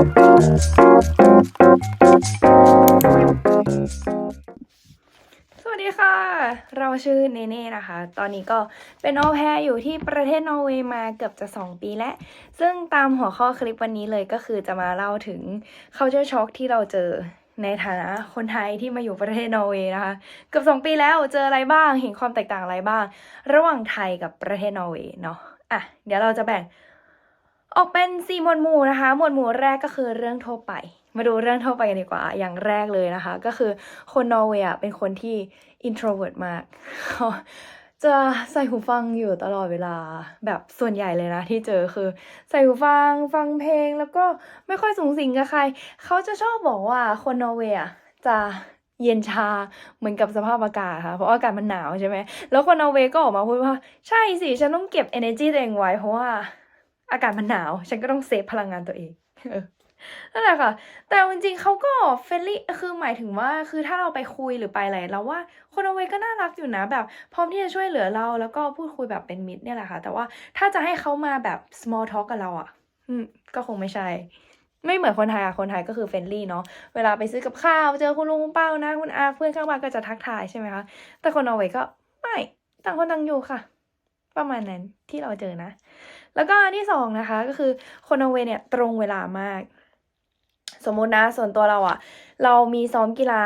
สวัสดีค่ะ เราชื่อเนเน่นะคะ ตอนนี้ก็เป็นออแพรอยู่ที่ประเทศนอร์เวย์มาเกือบจะ 2 ปีแล้ว ซึ่งตามหัวข้อคลิปวันนี้เลยก็คือจะมาเล่าถึง culture shock ที่เราเจอในฐานะคนไทยที่มาอยู่ประเทศนอร์เวย์นะคะ เกือบ2ปีแล้วเจออะไรบ้าง เห็นความแตกต่างอะไรบ้าง ระหว่างไทยกับประเทศนอร์เวย์เนาะอะเดี๋ยวเราจะแบ่ง ออกเป็นสี่หมวดหมู่นะคะ หมวดหมู่แรกก็คือเรื่องทั่วไป มาดูเรื่องทั่วไปกันดีกว่า อย่างแรกเลยนะคะ ก็คือคนนอร์เวย์เป็นคนที่ introvert มากจะใส่หูฟังอยู่ตลอดเวลาแบบส่วนใหญ่เลยนะ ที่เจอคือ ใส่หูฟังฟังเพลงแล้วก็ไม่ค่อยสูงสิงกับใคร เขาจะชอบบอกว่าคนนอร์เวย์จะเย็นชาเหมือนกับสภาพอากาศค่ะ เพราะอากาศมันหนาวใช่ไหมแล้วคนนอร์เวย์ก็ออกมาพูดว่า ใช่สิ ฉันต้องเก็บ energy ตัวเองไว้เพราะว่า อากาศมันหนาว ฉันก็ต้องเซฟพลังงานตัวเองนั่นแหละค่ะ แต่จริงๆเขาก็เฟรนลี่ คือหมายถึงว่า คือถ้าเราไปคุยหรือไปอะไรเราว่าคนนอร์เวย์ก็น่ารักอยู่นะ แบบพร้อมที่จะช่วยเหลือเรา แล้วก็พูดคุยแบบเป็นมิตรเนี่ยแหละค่ะ แต่ว่าถ้าจะให้เขามาแบบ small talk กับเราอะก็คงไม่ใช่ ไม่เหมือนคนไทยอะคนไทยก็คือเฟรนลี่เนาะ เวลาไปซื้อกับข้าว เจอคุณลุงคุณป้าน้าคุณอาเพื่อนข้างบ้านก็จะทักทายใช่ไหมคะ แต่คนนอร์เวย์ก็ไม่ ต่างคนต่างอยู่ค่ะ ประมาณนั้นที่เราเจอนะ แล้วก็อันที่สองนะคะก็คือคนนอร์เวย์เนี่ยตรงเวลามาก สมมุตินะส่วนตัวเราอะเรามีซ้อมกีฬา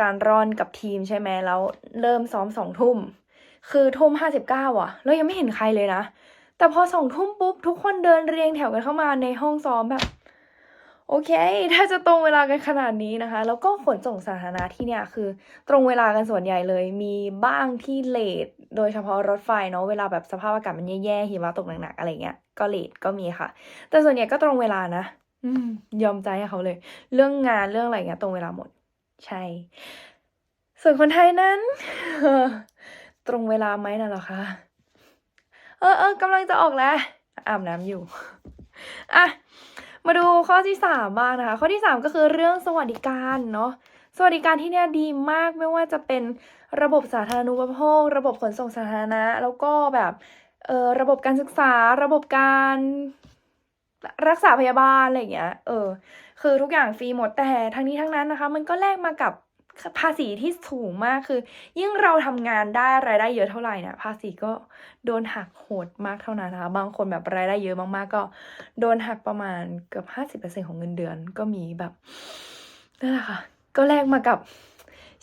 การร่อนกับทีมใช่ไหมแล้วเริ่มซ้อมสองทุ่ม คือทุ่มห้าสิบเก้าอะเรายังไม่เห็นใครเลยนะ แต่พอสองทุ่มปุ๊บทุกคนเดินเรียงแถวกันเข้ามาในห้องซ้อมแบบ โอเค ถ้าจะตรงเวลากันขนาดนี้นะคะ แล้วก็ขนส่งสาธารณะที่เนี่ยคือตรงเวลากันส่วนใหญ่เลย มีบ้างที่เลท โดยเฉพาะรถไฟเนาะ เวลาแบบสภาพอากาศมันแย่ๆหิมะตกหนักๆอะไรเงี้ย ก็เลทก็มีค่ะ แต่ส่วนใหญ่ก็ตรงเวลานะอืยอมใจให้เขาเลย เรื่องงานเรื่องอะไรเงี้ยตรงเวลาหมด ใช่ ส่วนคนไทยนั้น ตรงเวลาไหมน่ะหรอคะ เออเออกำลังจะออกแล้วอาบน้ำอยู่ อะ มาดูข้อที่สามบ้างนะคะ ข้อที่สามก็คือเรื่องสวัสดิการเนาะสวัสดิการที่เนี่ยดีมากไม่ว่าจะเป็นระบบสาธารณูปโภค ระบบขนส่งสาธารณะ แล้วก็แบบเอ่อระบบการศึกษา ระบบการรักษาพยาบาลอะไรอย่างเงี้ย เออ คือทุกอย่างฟรีหมดแต่ทั้งนี้ทั้งนั้นนะคะ มันก็แลกมากับ ภาษีที่สูงมากคือ ยิ่งเราทำงานได้รายได้เยอะเท่าไหร่เนี่ยภาษีก็โดนหักโหดมากเท่านั้นนะคะ บางคนแบบรายได้เยอะมากๆ ก็ โดนหักประมาณเกือบห้าสิบเปอร์เซ็นของเงินเดือนก็มีแบบนั่นแหละค่ะ ก็แลกมากับ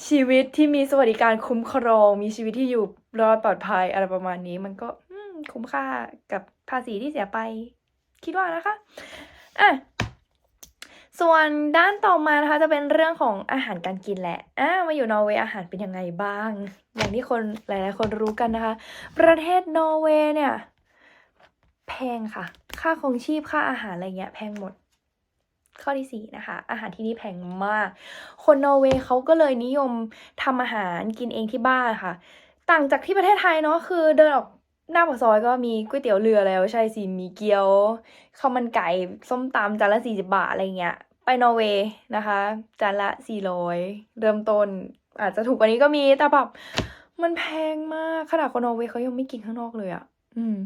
ชีวิตที่มีสวัสดิการคุ้มครอง มีชีวิตที่อยู่รอดปลอดภัยอะไรประมาณนี้ มันก็คุ้มค่ากับภาษีที่เสียไป คิดว่านะคะอะ ส่วนด้านต่อมานะคะจะเป็นเรื่องของอาหารการกินแหละอ่ามาอยู่นอร์เวย์อาหารเป็นยังไงบ้าง อย่างที่คนหลาย ๆ คนรู้กันนะคะ ประเทศนอร์เวย์เนี่ย แพงค่ะ ค่าของชีพค่าอาหารอะไรเงี้ยแพงหมด ข้อที่สี่นะคะ อาหารที่นี่แพงมาก คนนอร์เวย์เขาก็เลยนิยมทำอาหารกินเองที่บ้านค่ะ ต่างจากที่ประเทศไทยเนาะคือเดินออกหน้าปากซอยก็มีก๋วยเตี๋ยวเรือแล้วใช่สิมีเกี๊ยวข้าวมันไก่ส้มตำจานละสี่สิบาทอะไรเงี้ย ไปนอร์เวย์นะคะ จานละสี่ร้อยเริ่มต้น อาจจะถูกกว่านี้ก็มี แต่แบบมันแพงมาก ขนาดคนนอร์เวย์เขายังไม่กินข้างนอกเลยอะ่ะ อืม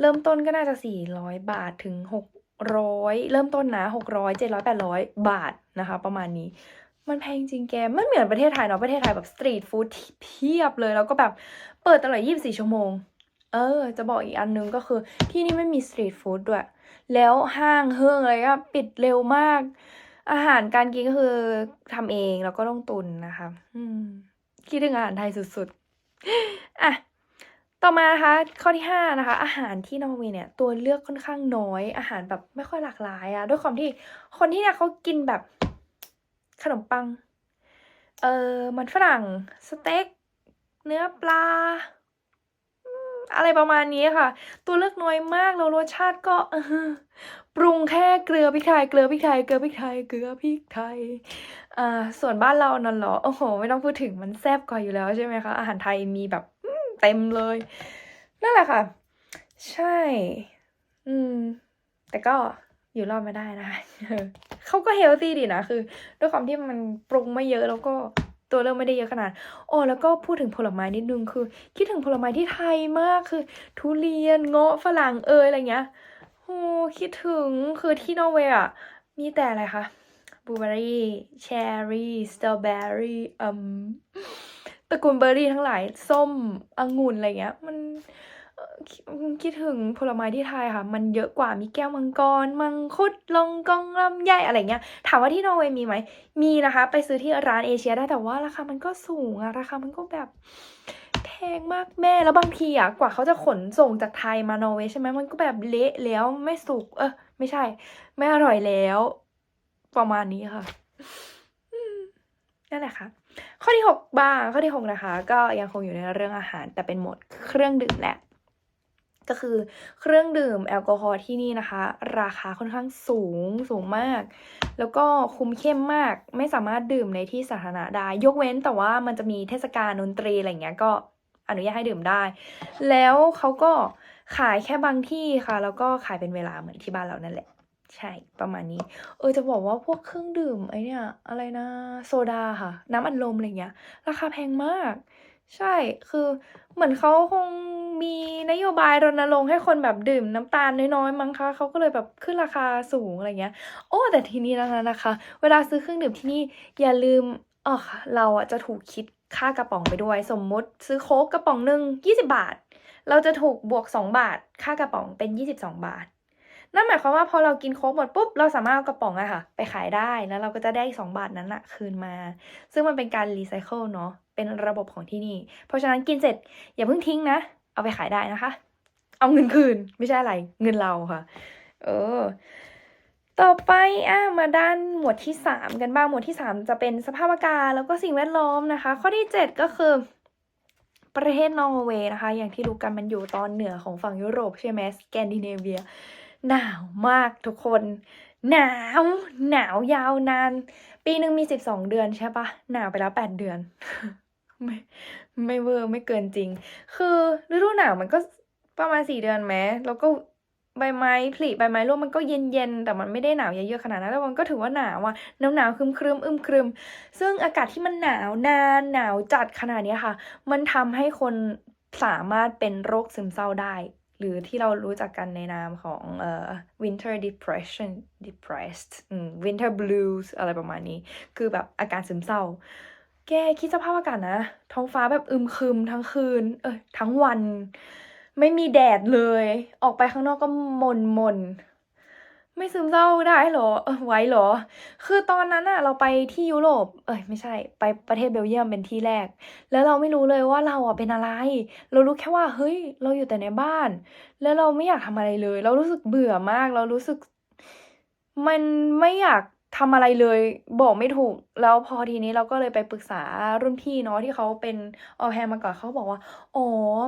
เริ่มต้นก็น่าจะสี่ร้อยบาทถึงหกร้อยเริ่มต้นนะหกร้อยเจ็ดร้อยแปดร้อยบาทนะคะ ประมาณนี้ มันแพงจริงแก มันเหมือนประเทศไทยเนาะ ประเทศไทยแบบสตรีทฟู้ดเพียบเลย แล้วก็แบบเปิดตลอดยี่สิบสี่ชั่วโมง เออ จะบอกอีกอันนึงก็คือที่นี่ไม่มีสตรีทฟู้ดด้วย แล้วห้างเฮิ่งอะไรก็ปิดเร็วมาก อาหารการกินก็คือทำเองแล้วก็ต้องตุนนะคะคิดถึงอาหารไทยสุดๆ อะ ต่อมานะคะ ข้อที่ห้านะคะ อาหารที่นอร์เวย์เนี่ย ตัวเลือกค่อนข้างน้อย อาหารแบบไม่ค่อยหลากหลายอะด้วยความที่คนที่เนี่ยเขากินแบบขนมปัง เออมันฝรั่ง สเต็ก เนื้อปลา อะไรประมาณนี้ค่ะ ตัวเลือกน้อยมากแล้วรสชาติก็ปรุงแค่เกลือพริกไทยเกลือพริกไทยเกลือพริกไทยเกลือพริกไทยอ่าส่วนบ้านเรานั่นหรอโอ้โห ไม่ต้องพูดถึงมันแซ่บกว่าอยู่แล้วใช่ไหมคะอาหารไทยมีแบบเต็มเลย นั่นแหละค่ะ ใช่ อืม แต่ก็อยู่รอดมาได้นะคะเขาก็เฮลตี้ดีนะคือ ด้วยความที่มันปรุงไม่เยอะแล้วก็ ตัวเลือกไม่ได้เยอะขนาดอ๋อแล้วก็พูดถึงผลไม้นิดนึงคือ คิดถึงผลไม้ที่ไทยมากคือ ทุเรียนเงาะฝรั่งเอยอะไรเงี้ยโอ้คิดถึงคือที่นอร์เวย์อะมีแต่อะไรคะบลูเบอรี่เชอร์รี่สตรอเบอรี่อืมตระกูลเบอร์รี่ทั้งหลาย ส้มองุ่นอะไรเงี้ย มัน คิดถึงผลไม้ที่ไทยค่ะ มันเยอะกว่ามีแก้วมังกร มังคุดลองกองลำไยอะไรเงี้ย ถามว่าที่นอร์เวย์มีไหม มีนะคะ ไปซื้อที่ร้านเอเชียได้แต่ว่าราคามันก็สูงอะราคามันก็แบบแพงมากแม่แล้วบางทีอะกว่าเขาจะขนส่งจากไทยมานอร์เวย์ใช่ไหมมันก็แบบเละแล้วไม่สุกเออไม่ใช่ ไม่อร่อยแล้ว ประมาณนี้ค่ะนั่นแหละค่ะ ข้อที่ 6 บ้าง ข้อที่ 6 นะคะ ก็ยังคงอยู่ในเรื่องอาหารแต่เป็นหมวดเครื่องดื่มแหละ ก็คือเครื่องดื่มแอลกอฮอล์ที่นี่นะคะ ราคาค่อนข้างสูงสูงมาก แล้วก็คุมเข้มมากไม่สามารถดื่มในที่สาธารณะได้ ยกเว้นแต่ว่ามันจะมีเทศกาลดนตรีอะไรเงี้ยก็อนุญาตให้ดื่มได้ แล้วเขาก็ขายแค่บางที่ค่ะ แล้วก็ขายเป็นเวลาเหมือนที่บ้านเรานั่นแหละ ใช่ประมาณนี้ เออจะบอกว่าพวกเครื่องดื่มไอเนี่ยอะไรนะโซดาค่ะ น้ำอัดลมอะไรเงี้ย ราคาแพงมาก ใช่คือเหมือนเขาคง บายรณรงค์ให้คนแบบดื่มน้ำตาลน้อยๆมั้งคะเขาก็เลยแบบขึ้นราคาสูงอะไรเงี้ย โอ้แต่ทีนี้นะนะคะ เวลาซื้อเครื่องดื่มที่นี่อย่าลืมอะเราอะจะถูกคิดค่ากระป๋องไปด้วย สมมุติซื้อโค้กกระป๋องหนึ่ง20 บาท เราจะถูกบวก 2 บาท ค่ากระป๋องเป็น 22 บาทนั่นหมายความว่าพอเรากินโค้กหมดปุ๊บเราสามารถเอากระป๋องอะค่ะ ไปขายได้แล้วเราก็จะได้อีก2บาทนั้นอะคืนมา ซึ่งมันเป็นการรีไซเคิลเนาะเป็นระบบของที่นี่ เพราะฉะนั้นกินเสร็จอย่าเพิ่งทิ้งนะ เอาไปขายได้นะคะ เอาเงินคืนไม่ใช่อะไร เงินเราค่ะ เออ ต่อไปอะมาด้านหมวดที่3กันบ้างหมวดที่3จะเป็นสภาพอากาศแล้วก็สิ่งแวดล้อมนะคะ ข้อที่7ก็คือประเทศนอร์เวย์นะคะ อย่างที่รู้กันมันอยู่ตอนเหนือของฝั่งยุโรปใช่ไหมสแกนดิเนเวีย หนาวมากทุกคน หนาว หนาวยาวนาน ปีหนึ่งมี 12 เดือนใช่ปะหนาวไปแล้ว 8 เดือน ไม่ไม่เวอร์ไม่เกินจริง คือฤดูหนาวมันก็ประมาณ4เดือนไหมแล้วก็ใบไม้ผลิใบไม้ร่วงมันก็เย็นๆ แต่มันไม่ได้หนาวเยอะๆขนาดนั้นแต่มันก็ถือว่าหนาวอะหนาวหนาวๆครึมครึมๆอึมครึม ซึ่งอากาศที่มันหนาวนานหนาวจัดขนาดนี้ค่ะ มันทำให้คนสามารถเป็นโรคซึมเศร้าได้ หรือที่เรารู้จักกันในนามของเอ่อ winter depression depressed winter blues อะไรประมาณนี้ คือแบบอาการซึมเศร้า แกคิดสภาพอากาศนะ ท้องฟ้าแบบอึมครึมทั้งคืน เอ้ยทั้งวัน ไม่มีแดดเลย ออกไปข้างนอกก็มนมนไม่ซึมเศร้าได้เหรอเออไหวเหรอ คือตอนนั้นอะเราไปที่ยุโรป เอ้ยไม่ใช่ ไปประเทศเบลเยียมเป็นที่แรก แล้วเราไม่รู้เลยว่าเราอะเป็นอะไร เรารู้แค่ว่าเฮ้ย เราอยู่แต่ในบ้าน แล้วเราไม่อยากทำอะไรเลย เรารู้สึกเบื่อมาก เรารู้สึก มันไม่อยาก ทำอะไรเลยบอกไม่ถูกแล้วพอทีนี้เราก็เลยไปปรึกษารุ่นพี่เนาะที่เขาเป็นออแฮมาก่อนเขาบอกว่าอ๋อ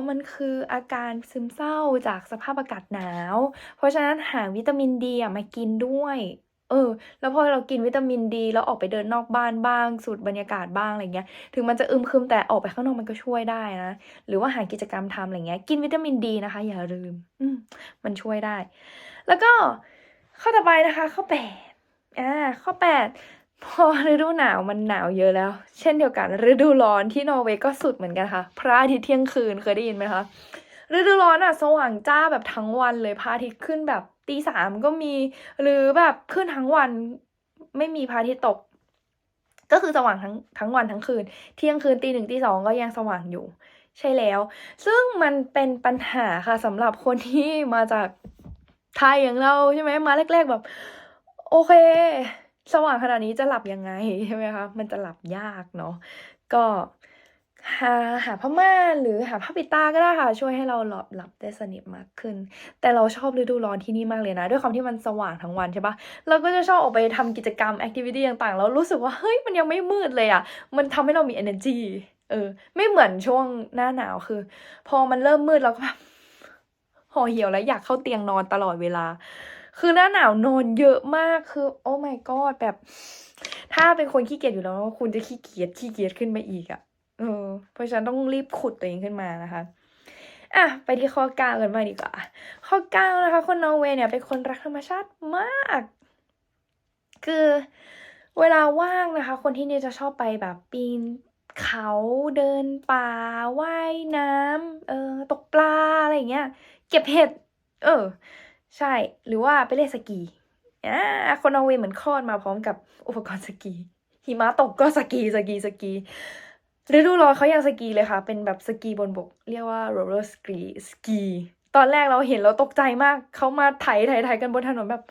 มันคืออาการซึมเศร้าจากสภาพอากาศหนาว เพราะฉะนั้นหาวิตามินดีมากินด้วย เออ แล้วพอเรากินวิตามินดี แล้วออกไปเดินนอกบ้านบ้าง สูดบรรยากาศบ้างอะไรเงี้ยถึงมันจะอึมครึมแต่ออกไปข้างนอกมันก็ช่วยได้นะหรือว่าหากิจกรรมทำอะไรเงี้ยกินวิตามินดีนะคะ อย่าลืม อืมมันช่วยได้ แล้วก็ข้อต่อไปนะคะ ข้อ8 อาข้อ8พอฤดูหนาวมันหนาวเยอะแล้ว เช่นเดียวกัน ฤดูร้อนที่นอร์เวย์ก็สุดเหมือนกันค่ะ พระอาทิตย์เที่ยงคืนเคยได้ยินไหมคะฤดูร้อนอะสว่างจ้าแบบทั้งวันเลยพระอาทิตย์ขึ้นแบบตี3ก็มี หรือแบบขึ้นทั้งวันไม่มีพระอาทิตย์ตก ก็คือสว่างทั้งทั้งวันทั้งคืน เที่ยงคืนตี1ตี2ก็ยังสว่างอยู่ ใช่แล้ว ซึ่งมันเป็นปัญหาค่ะสำหรับคนที่มาจากไทยอย่างเราใช่ไหมมาแรก ๆแบบ โอเค สว่างขนาดนี้จะหลับยังไงใช่ไหมคะ มันจะหลับยากเนาะ ก็หาหาผ้าม่านหรือหาผ้าปิดตาก็ได้ค่ะ ช่วยให้เราหลับหลับได้สนิทมากขึ้น แต่เราชอบฤดูร้อนที่นี่มากเลยนะ ด้วยความที่มันสว่างทั้งวันใช่ปล่าเราก็จะชอบออกไปทำกิจกรรมแอกทิวิตีต่างๆ แล้วรู้สึกว่าเฮ้ยมันยังไม่มืดเลยอะมันทำให้เรามีเอเนอร์จีเออ ไม่เหมือนช่วงหน้าหนาวคือ พอมันเริ่มมืดเราก็แบบห่อเหี่ยวแล้วอยากเข้าเตียงนอนตลอดเวลา คือหน้าหนาวนอนเยอะมากคือ โอ้ my god แบบ ถ้าเป็นคนขี้เกียจอยู่แล้ว คุณจะขี้เกียจขี้เกียจขึ้นมาอีกอะเออเพราะฉะนั้นต้องรีบขุดตัวเองขึ้นมานะคะอะไปที่ข้อ9กันบ้างดีกว่า ข้อ9นะคะ คนนอร์เวย์เนี่ยเป็นคนรักธรรมชาติมาก คือเวลาว่างนะคะ คนที่นี่จะชอบไปแบบปีนเขาเดินป่าว่ายน้ำเออตกปลาอะไรอย่างเงี้ย เก็บเห็ด เออ ใช่ หรือว่าไปเล่นสกีอ่าคนนอร์เวย์เหมือนคลอดมาพร้อมกับอุปกรณ์สกี หิมะตกก็สกีสกีสกีฤดูร้อนเขายังสกีเลยค่ะ เป็นแบบสกีบนบก เรียกว่า roller ski สกี ตอนแรกเราเห็นเราตกใจมาก เขามาไถไถไถกันบนถนนแบบ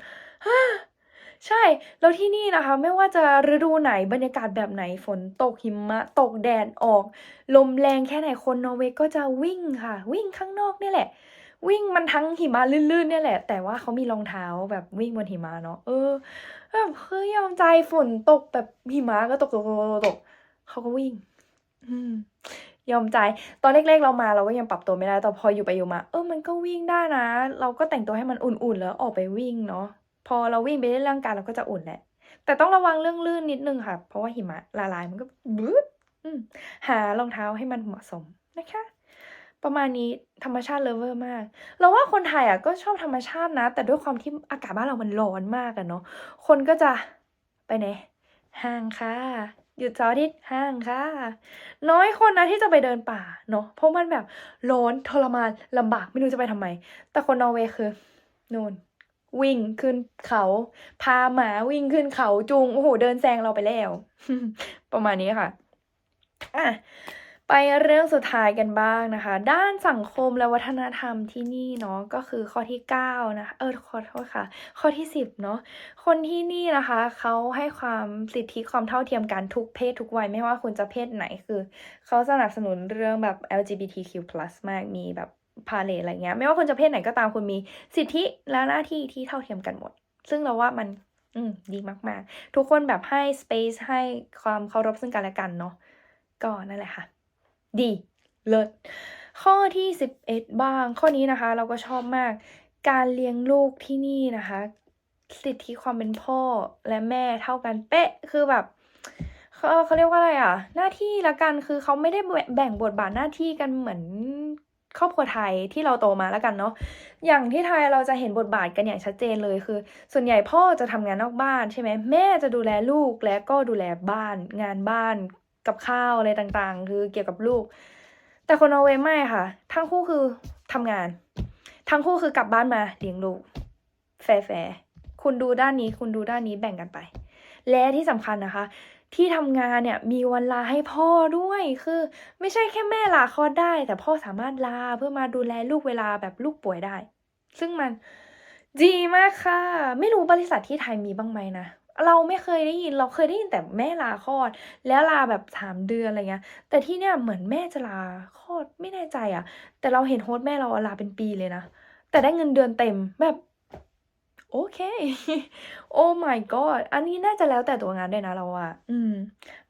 ใช่ แล้วที่นี่นะคะ ไม่ว่าจะฤดูไหนบรรยากาศแบบไหนฝนตกหิมะ ตกแดดออก ลมแรงแค่ไหนคนนอร์เวย์ก็จะวิ่งค่ะ วิ่งข้างนอกนี่แหละ วิ่งมันทั้งหิมะลื่นๆเนี่ยแหละ แต่ว่าเขามีรองเท้าแบบวิ่งบนหิมะเนาะเออแบบเฮ้ยยอมใจฝนตกแบบหิมะก็ตกตกตกตกตกเขาก็วิ่ง อืมยอมใจ ตอนเล็กๆเรามาเราก็ยังปรับตัวไม่ได้แต่พออยู่ไปอยู่มา เออมันก็วิ่งได้นะ เราก็แต่งตัวให้มันอุ่นๆแล้วออกไปวิ่งเนาะพอเราวิ่งไปเล่นร่างกายเราก็จะอุ่นแหละ แต่ต้องระวังเรื่องลื่นนิดนึงค่ะ เพราะว่าหิมะละลายมันก็บึ๊ดอืมหารองเท้าให้มันเหมาะสมนะคะ ประมาณนี้ธรรมชาติเลฟเวอร์มาก เราว่าคนไทยอะก็ชอบธรรมชาตินะ แต่ด้วยความที่อากาศบ้านเรามันร้อนมากอะเนาะคนก็จะไปไหนห้างค่ะหยุดเสาร์อาทิตย์ห้างค่ะ น้อยคนนะที่จะไปเดินป่าเนาะเพราะมันแบบร้อนทรมานลำบากไม่รู้จะไปทำไม แต่คนนอร์เวย์คือนู่นวิ่งขึ้นเขา พาหมาวิ่งขึ้นเขาจูงโอ้โหเดินแซงเราไปแล้ว ประมาณนี้ค่ะอะ ไปเรื่องสุดท้ายกันบ้างนะคะ ด้านสังคมและวัฒนธรรมที่นี่เนาะก็คือข้อที่9นะคะเออขอโทษค่ะ ข้อที่ 10เนาะคนที่นี่นะคะเขาให้ความสิทธิความเท่าเทียมกันทุกเพศทุกวัยไม่ว่าคุณจะเพศไหนคือเขาสนับสนุนเรื่องแบบ LGBTQ+ มากมีแบบพาเลทอะไรเงี้ยไม่ว่าคุณจะเพศไหนก็ตามคุณมีสิทธิและหน้าที่ที่เท่าเทียมกันหมด ซึ่งเราว่ามันอืมดีมากๆ ทุกคนแบบให้ space ให้ความเคารพซึ่งกันและกันเนาะก็นั่นแหละค่ะ ดี เลิศ ข้อที่ 11 บ้าง ข้อนี้นะคะ เราก็ชอบมาก การเลี้ยงลูกที่นี่นะคะ สิทธิความเป็นพ่อและแม่เท่ากันเป๊ะ คือแบบเขาเขาเรียกว่าอะไรอะ หน้าที่ละกัน คือเขาไม่ได้แบ่งบทบาทหน้าที่กันเหมือนครอบครัวไทยที่เราโตมาแล้วกันเนาะ อย่างที่ไทยเราจะเห็นบทบาทกันอย่างชัดเจนเลยคือ ส่วนใหญ่พ่อจะทำงานนอกบ้านใช่ไหมแม่จะดูแลลูกและก็ดูแลบ้าน งานบ้าน กับข้าวอะไรต่างๆ คือเกี่ยวกับลูก แต่คนนอร์เวย์ไม่ค่ะ ทั้งคู่คือทำงาน ทั้งคู่คือกลับบ้านมาเลี้ยงลูก แฟร์คุณดูด้านนี้ คุณดูด้านนี้แบ่งกันไป และที่สำคัญนะคะ ที่ทำงานเนี่ยมีวันลาให้พ่อด้วยคือ ไม่ใช่แค่แม่ลาคลอดได้ แต่พ่อสามารถลาเพื่อมาดูแลลูกเวลาแบบลูกป่วยได้ ซึ่งมันดีมากค่ะ ไม่รู้บริษัทที่ไทยมีบ้างไหมนะ เราไม่เคยได้ยินเราเคยได้ยินแต่แม่ลาคลอด แล้วลาแบบสามเดือนอะไรเงี้ย แต่ที่เนี่ยเหมือนแม่จะลาคลอดไม่แน่ใจอะแต่เราเห็นโฮสต์แม่เราลาเป็นปีเลยนะ แต่ได้เงินเดือนเต็มแบบโอเค โอ้ my god อันนี้น่าจะแล้วแต่ตัวงานด้วยนะเราว่าอืม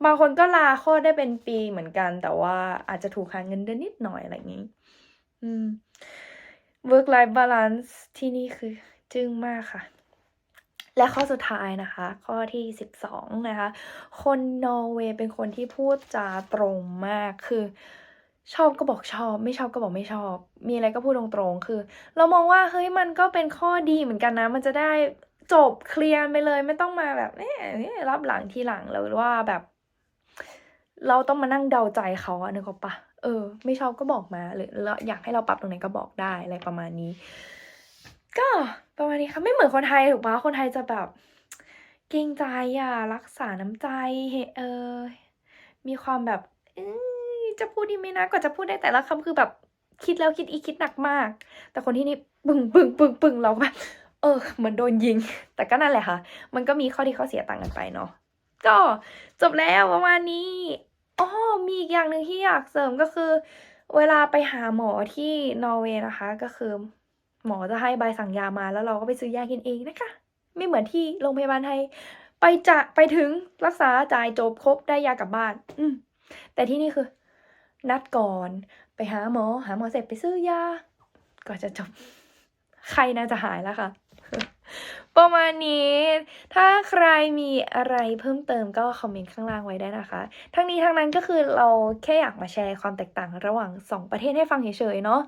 บางคนก็ลาคลอดได้เป็นปีเหมือนกัน แต่ว่าอาจจะถูกหักเงินเดือนนิดหน่อยอะไรอย่างนี้ อืม work life balance ที่นี่คือจึ้งมากค่ะ และข้อสุดท้ายนะคะ ข้อที่สิบสองนะคะ คนนอร์เวย์เป็นคนที่พูดจาตรงมากคือชอบก็บอกชอบ ไม่ชอบก็บอกไม่ชอบ มีอะไรก็พูดตรงๆ คือ เรามองว่าเฮ้ยมันก็เป็นข้อดีเหมือนกันนะ มันจะได้จบเคลียร์ไปเลยไม่ต้องมาแบบเอ๊ะรับหลังทีหลังหรือว่าแบบ เราต้องมานั่งเดาใจเขาอะนึกออกปะเออ ไม่ชอบก็บอกมาหรืออยากให้เราปรับตรงไหนก็บอกได้อะไรประมาณนี้ ก็ประมาณนี้ค่ะไม่เหมือนคนไทยถูกปะคนไทยจะแบบเกรงใจอะรักษาน้ำใจเฮเออมีความแบบจะพูดดีไหมนะกว่าจะพูดได้แต่ละคำคือแบบคิดแล้วคิดอีกคิดหนักมาก แต่คนที่นี่ปึ้งปึ้งปึ้งปึ้งเราก็แบบเออเหมือนโดนยิง แต่ก็นั่นแหละค่ะ มันก็มีข้อดีข้อเสียต่างกันไปเนาะก็จบแล้วประมาณนี้อ๋อมีอีกอย่างหนึ่งที่อยากเสริมก็คือ เวลาไปหาหมอที่นอร์เวย์นะคะก็คือ หมอจะให้ใบสั่งยามาแล้วเราก็ไปซื้อยากินเองนะคะ ไม่เหมือนที่โรงพยาบาลไทย ไปจะไปถึงรักษาจ่ายจบครบได้ยากลับบ้าน อืมแต่ที่นี่คือ นัดก่อนไปหาหมอ หาหมอเสร็จไปซื้อยาก็จะจบใครน่าจะหายแล้วค่ะ ประมาณนี้ ถ้าใครมีอะไรเพิ่มเติมก็คอมเมนต์ข้างล่างไว้ได้นะคะ ทั้งนี้ทั้งนั้นก็คือเราแค่อยากมาแชร์ความแตกต่างระหว่างสองประเทศให้ฟังเฉยๆเนาะ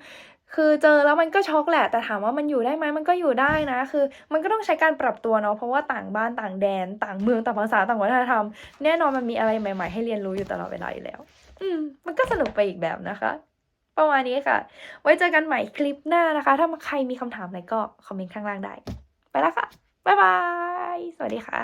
คือเจอแล้วมันก็ช็อกแหละ แต่ถามว่ามันอยู่ได้ไหมมันก็อยู่ได้นะ คือ มันก็ต้องใช้การปรับตัวเนาะ เพราะว่าต่างบ้านต่างแดน ต่างเมืองต่างภาษาต่างวัฒนธรรม แน่นอนมันมีอะไรใหม่ ๆ ให้เรียนรู้อยู่ตลอดเวลาอยู่แล้ว อืม มันก็สนุกไปอีกแบบนะคะประมาณนี้ค่ะ ไว้เจอกันใหม่คลิปหน้านะคะ ถ้าใครมีคำถามอะไรก็คอมเมนต์ข้างล่างได้ ไปแล้วค่ะ บ๊ายบาย สวัสดีค่ะ